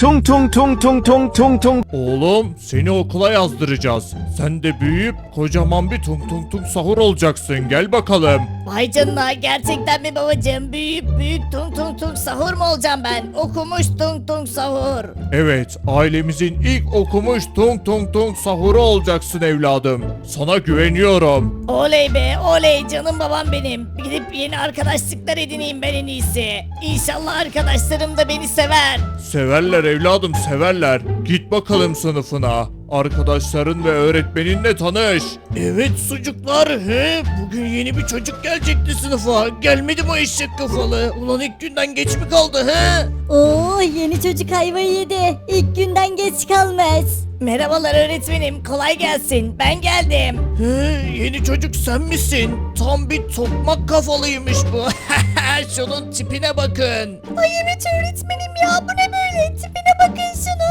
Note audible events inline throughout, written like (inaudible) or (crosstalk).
Tung tung tung tung tung tung tung. Oğlum seni okula yazdıracağız. Sen de büyüyüp kocaman bir tung tung tung sahur olacaksın. Gel bakalım. Vay canına gerçekten mi babacığım? Büyük büyük tung tung tung sahur mu olacağım ben? Okumuş tung tung sahur. Evet ailemizin ilk okumuş tung tung tung sahuru olacaksın evladım. Sana güveniyorum. Oley be oley canım babam benim. Gidip yeni arkadaşlıklar edineyim ben en iyisi. İnşallah arkadaşlarım da beni sever. Severler evladım severler. Git bakalım sınıfına. Arkadaşların ve öğretmeninle tanış. Evet sucuklar he bugün yeni bir çocuk gelecekti sınıfa. Gelmedi mi o eşek kafalı? Ulan ilk günden geç mi kaldı he? Oo yeni çocuk ayvayı yedi. İlk günden geç kalmış. Merhabalar öğretmenim kolay gelsin ben geldim. He, yeni çocuk sen misin? Tam bir tokmak kafalıymış bu. (laughs) Şunun tipine bakın. Ay evet öğretmenim ya bu ne böyle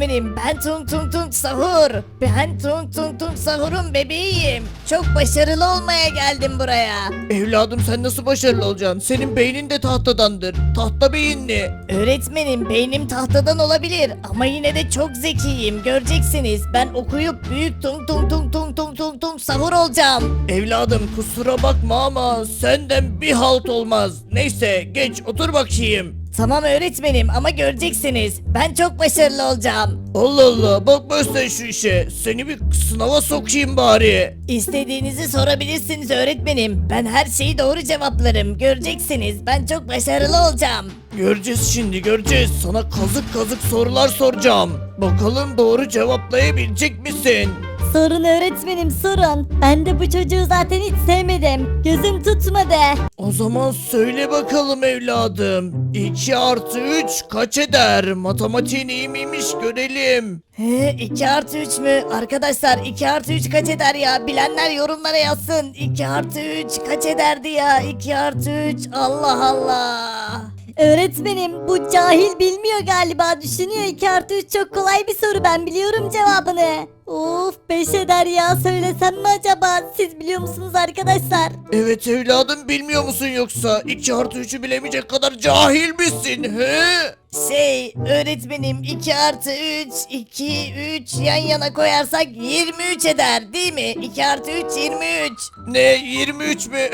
Öğretmenim ben Tung Tung Tung Sahur. Ben Tung Tung Tung Sahur'un bebeğiyim. Çok başarılı olmaya geldim buraya. Evladım sen nasıl başarılı olacaksın? Senin beynin de tahtadandır. Tahta beyinli. Öğretmenim beynim tahtadan olabilir ama yine de çok zekiyim. Göreceksiniz ben okuyup büyük Tung Tung Tung Tung Tung Tung Tung Sahur olacağım. Evladım kusura bakma ama senden bir halt olmaz. Neyse geç otur bakayım. Tamam öğretmenim ama göreceksiniz. Ben çok başarılı olacağım. Allah Allah bakma sen şu işe. Seni bir sınava sokayım bari. İstediğinizi sorabilirsiniz öğretmenim. Ben her şeyi doğru cevaplarım. Göreceksiniz. Ben çok başarılı olacağım. Göreceğiz şimdi göreceğiz. Sana kazık kazık sorular soracağım. Bakalım doğru cevaplayabilecek misin? Sorun öğretmenim sorun. Ben de bu çocuğu zaten hiç sevmedim. Gözüm tutmadı. O zaman söyle bakalım evladım. 2 artı 3 kaç eder? Matematiğin iyi miymiş görelim. He, 2 artı 3 mü? Arkadaşlar 2 artı 3 kaç eder ya? Bilenler yorumlara yazsın. 2 artı 3 kaç ederdi ya? 2 artı 3 Allah Allah. Öğretmenim bu cahil bilmiyor galiba düşünüyor 2 artı 3 çok kolay bir soru ben biliyorum cevabını. Of 5 eder ya söylesem mi acaba siz biliyor musunuz arkadaşlar? Evet evladım bilmiyor musun yoksa 2 artı 3'ü bilemeyecek kadar cahil misin he? Şey öğretmenim 2 artı 3 2 3 yan yana koyarsak 23 eder değil mi? 2 artı 3 23. Ne 23 mü? (laughs)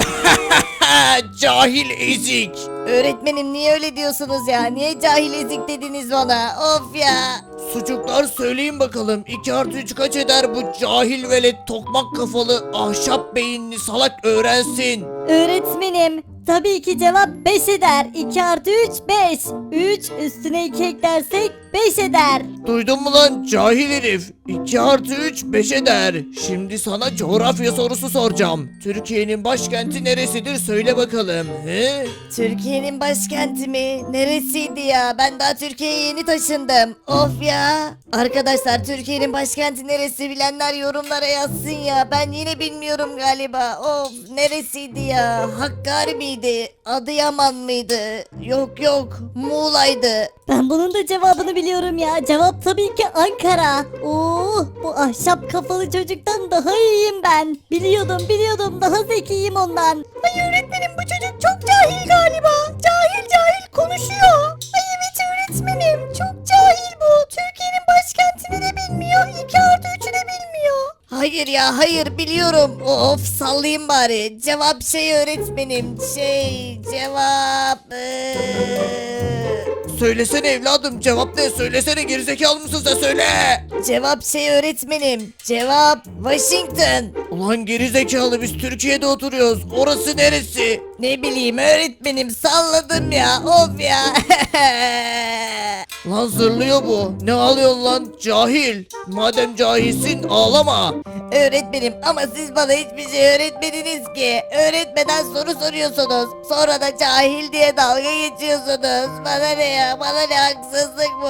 Cahil ezik. Öğretmenim niye öyle diyorsunuz ya? Niye cahil ezik dediniz bana? Of ya. Sucuklar söyleyin bakalım 2 artı 3 kaç eder bu cahil velet tokmak kafalı ahşap beyinli salak öğrensin. Öğretmenim tabii ki cevap 5 eder. 2 artı 3 5. 3 üstüne 2 eklersek 5 eder. Duydun mu lan cahil herif? 2 artı 3 5 eder. Şimdi sana coğrafya sorusu soracağım. Türkiye'nin başkenti neresidir söyle bakalım. He? Türkiye'nin başkenti mi? Neresiydi ya? Ben daha Türkiye'ye yeni taşındım. Of ya. Arkadaşlar Türkiye'nin başkenti neresi bilenler yorumlara yazsın ya. Ben yine bilmiyorum galiba. Of neresiydi ya? Hakkari miydi? Adıyaman mıydı? Yok yok. Muğla'ydı. Ben bunun da cevabını biliyorum ya. Cevap tabii ki Ankara. Oo, bu ahşap kafalı çocuktan daha iyiyim ben. Biliyordum biliyordum daha zekiyim ondan. Ay öğretmenim bu çocuk çok cahil galiba. Cahil cahil konuşuyor. Ay evet öğretmenim çok cahil bu. Türkiye'nin başkentini de bilmiyor. 2 artı 3'ü de bilmiyor. Hayır ya hayır biliyorum. Of sallayayım bari. Cevap şey öğretmenim. Şey cevap... eee, Söylesene evladım cevap ne? Söylesene gerizekalı mısın sen söyle. Cevap şey öğretmenim. Cevap Washington. Ulan gerizekalı biz Türkiye'de oturuyoruz. Orası neresi? Ne bileyim öğretmenim salladım ya. Of ya. (laughs) Lan zırlıyor bu. Ne ağlıyorsun lan? Cahil. Madem cahilsin ağlama. Öğretmenim ama siz bana hiçbir şey öğretmediniz ki. Öğretmeden soru soruyorsunuz. Sonra da cahil diye dalga geçiyorsunuz. Bana ne ya? Bana ne haksızlık bu?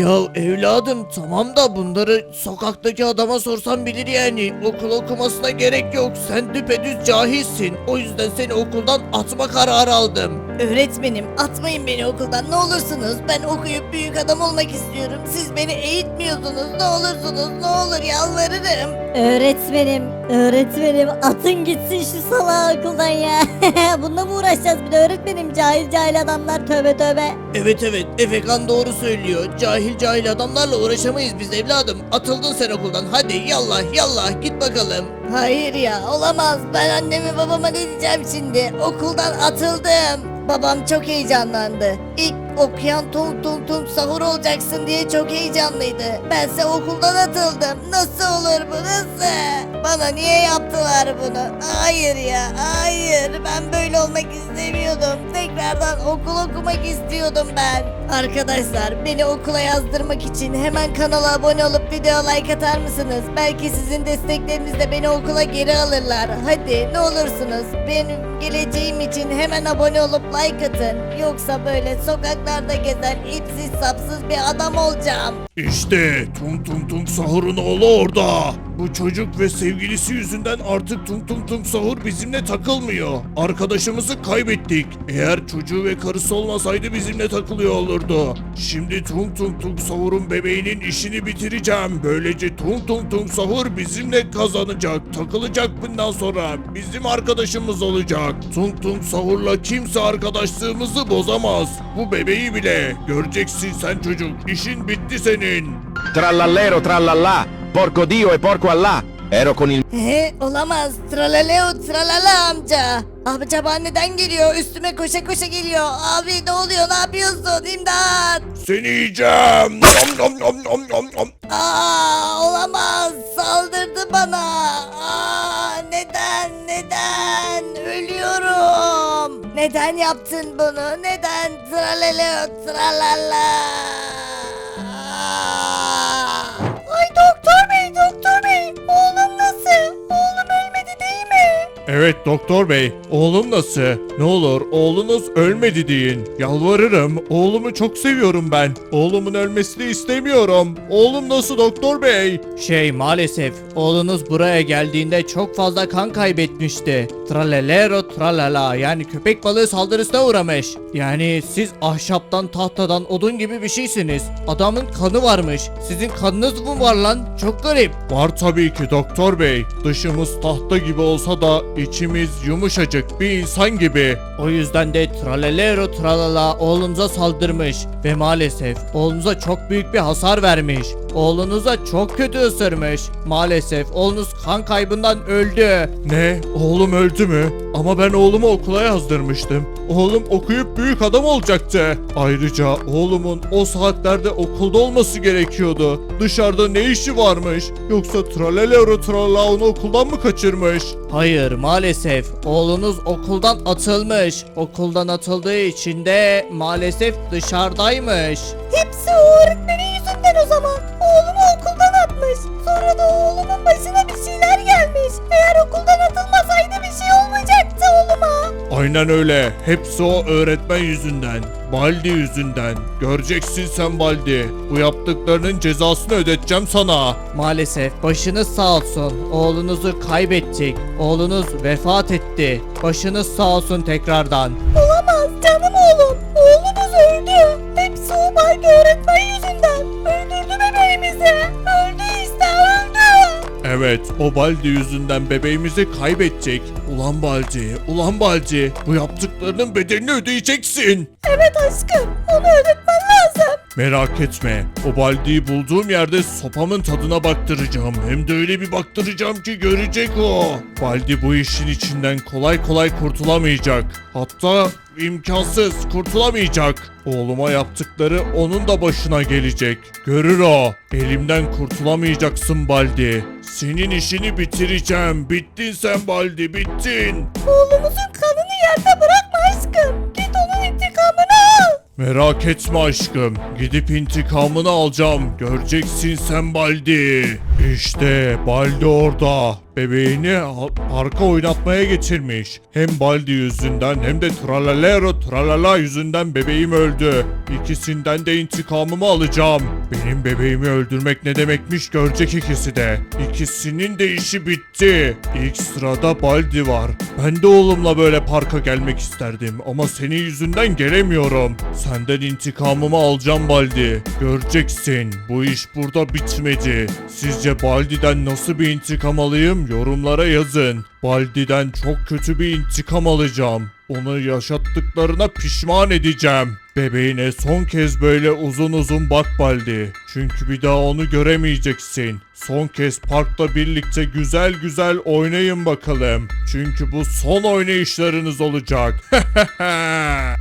Ya evladım tamam da bunları sokaktaki adama sorsan bilir yani. Okul okumasına gerek yok. Sen düpedüz cahilsin. O yüzden seni okuldan atma kararı aldım. Öğretmenim atmayın beni okuldan ne olursunuz. Ben okuyup büyük adam olmak istiyorum. Siz beni eğitmiyorsunuz. Ne olursunuz ne olur yalvarırım. Öğretmenim, öğretmenim atın gitsin şu salağı okuldan ya. (laughs) Bununla mı uğraşacağız bir de öğretmenim? Cahil cahil adamlar tövbe tövbe. Evet evet Efekan doğru söylüyor. Cahil cahil adamlarla uğraşamayız biz evladım. Atıldın sen okuldan. Hadi yallah yallah git bakalım. Hayır ya olamaz. Ben anneme babama ne diyeceğim şimdi? Okuldan atıldım. Babam çok heyecanlandı. İlk okuyan tung tung tung sahur olacaksın diye çok heyecanlıydı. Bense okuldan atıldım. Nasıl olur bu nasıl? Bana niye yaptılar bunu? Hayır ya hayır. Ben böyle olmak istemiyordum. Tekrardan okul okumak istiyordum ben. Arkadaşlar beni okula yazdırmak için hemen kanala abone olup video like atar mısınız? Belki sizin desteklerinizle beni okula geri alırlar. Hadi ne olursunuz benim geleceğim için hemen abone olup like atın. Yoksa böyle sokaklarda gezen ipsiz sapsız bir adam olacağım. İşte Tung Tung Tung Sahur'un oğlu orada. Bu çocuk ve sevgilisi yüzünden artık Tung Tung Tung Sahur bizimle takılmıyor. Arkadaşımızı kaybettik. Eğer çocuğu ve karısı olmasaydı bizimle takılıyor olurdu. Şimdi Tung Tung Tung Sahur'un bebeğinin işini bitireceğim. Böylece Tung Tung Tung Sahur bizimle kazanacak. Takılacak bundan sonra. Bizim arkadaşımız olacak. Tung Tung Sahur'la kimse arkadaşlığımızı bozamaz. Bu bebeği bile. Göreceksin sen çocuk. İşin bitti senin. Trallallero trallallà, porco Dio e porco Allah. Ero con il He olamaz. Tralaleo tralala amca. Amca neden geliyor? Üstüme koşa koşa geliyor. Abi ne oluyor? Ne yapıyorsun? İmdat. Seni yiyeceğim. Nom nom nom nom nom nom. Aa olamaz. Saldırdı bana. Aa neden? Neden? Ölüyorum. Neden yaptın bunu? Neden? Tralaleo tralala. Doktor bey. Oğlum nasıl? Oğlum ölmedi değil mi? Evet doktor bey, oğlum nasıl? Ne olur oğlunuz ölmedi deyin. Yalvarırım, oğlumu çok seviyorum ben. Oğlumun ölmesini istemiyorum. Oğlum nasıl doktor bey? Şey maalesef oğlunuz buraya geldiğinde çok fazla kan kaybetmişti. Tralelero tralala yani köpek balığı saldırısına uğramış. Yani siz ahşaptan tahtadan odun gibi bir şeysiniz. Adamın kanı varmış. Sizin kanınız mı var lan? Çok garip. Var tabii ki doktor bey. Dışımız tahta gibi olsa da içimiz yumuşacık bir insan gibi. O yüzden de tralelero tralala oğlunuza saldırmış ve maalesef oğlunuza çok büyük bir hasar vermiş. Oğlunuza çok kötü ısırmış. Maalesef oğlunuz kan kaybından öldü. Ne? Oğlum öldü mü? Ama ben oğlumu okula yazdırmıştım. Oğlum okuyup büyük adam olacaktı. Ayrıca oğlumun o saatlerde okulda olması gerekiyordu. Dışarıda ne işi varmış? Yoksa tralelero tralala onu okuldan mı kaçırmış? Hayır maalesef oğlunuz okuldan atılmış. Okuldan atıldığı için de maalesef dışarıdaymış. Hepsi o öğretmenin yüzünden o zaman. Oğlumu okuldan atmış. Sonra da oğlumun başına bir şeyler gelmiş. Eğer okuldan atılmasaydı bir şey olmayacaktı oğluma. Aynen öyle. Hepsi o öğretmen yüzünden. Baldi yüzünden. Göreceksin sen Baldi. Bu yaptıklarının cezasını ödeteceğim sana. Maalesef başınız sağ olsun. Oğlunuzu kaybettik. Oğlunuz vefat etti. Başınız sağ olsun tekrardan. Olamaz canım oğlum. Oğlumuz öldü. Hepsi o Baldi öğretmen yüzünden. Öldürdü bebeğimizi. Evet, o Baldi yüzünden bebeğimizi kaybedecek. Ulan Baldi, ulan Baldi. Bu yaptıklarının bedelini ödeyeceksin. Evet aşkım onu öğretmen lazım. Merak etme. O Baldi'yi bulduğum yerde sopamın tadına baktıracağım. Hem de öyle bir baktıracağım ki görecek o. Baldi bu işin içinden kolay kolay kurtulamayacak. Hatta imkansız kurtulamayacak. Oğluma yaptıkları onun da başına gelecek. Görür o. Elimden kurtulamayacaksın Baldi. Senin işini bitireceğim. Bittin sen Baldi, bittin. Oğlumuzun kanını yerde bırakma aşkım. Git onun intikamını al. Merak etme aşkım. Gidip intikamını alacağım. Göreceksin sen Baldi. İşte Baldi orada. Bebeğini parka oynatmaya getirmiş. Hem Baldi yüzünden hem de Tralalero Tralala yüzünden bebeğim öldü. İkisinden de intikamımı alacağım. Benim bebeğimi öldürmek ne demekmiş görecek ikisi de. İkisinin de işi bitti. İlk sırada Baldi var. Ben de oğlumla böyle parka gelmek isterdim ama senin yüzünden gelemiyorum. Senden intikamımı alacağım Baldi. Göreceksin. Bu iş burada bitmedi. Sizce Baldi'den nasıl bir intikam alayım? Yorumlara yazın. Baldi'den çok kötü bir intikam alacağım. Onu yaşattıklarına pişman edeceğim. Bebeğine son kez böyle uzun uzun bak Baldi. Çünkü bir daha onu göremeyeceksin. Son kez parkta birlikte güzel güzel oynayın bakalım. Çünkü bu son oynayışlarınız olacak. (laughs)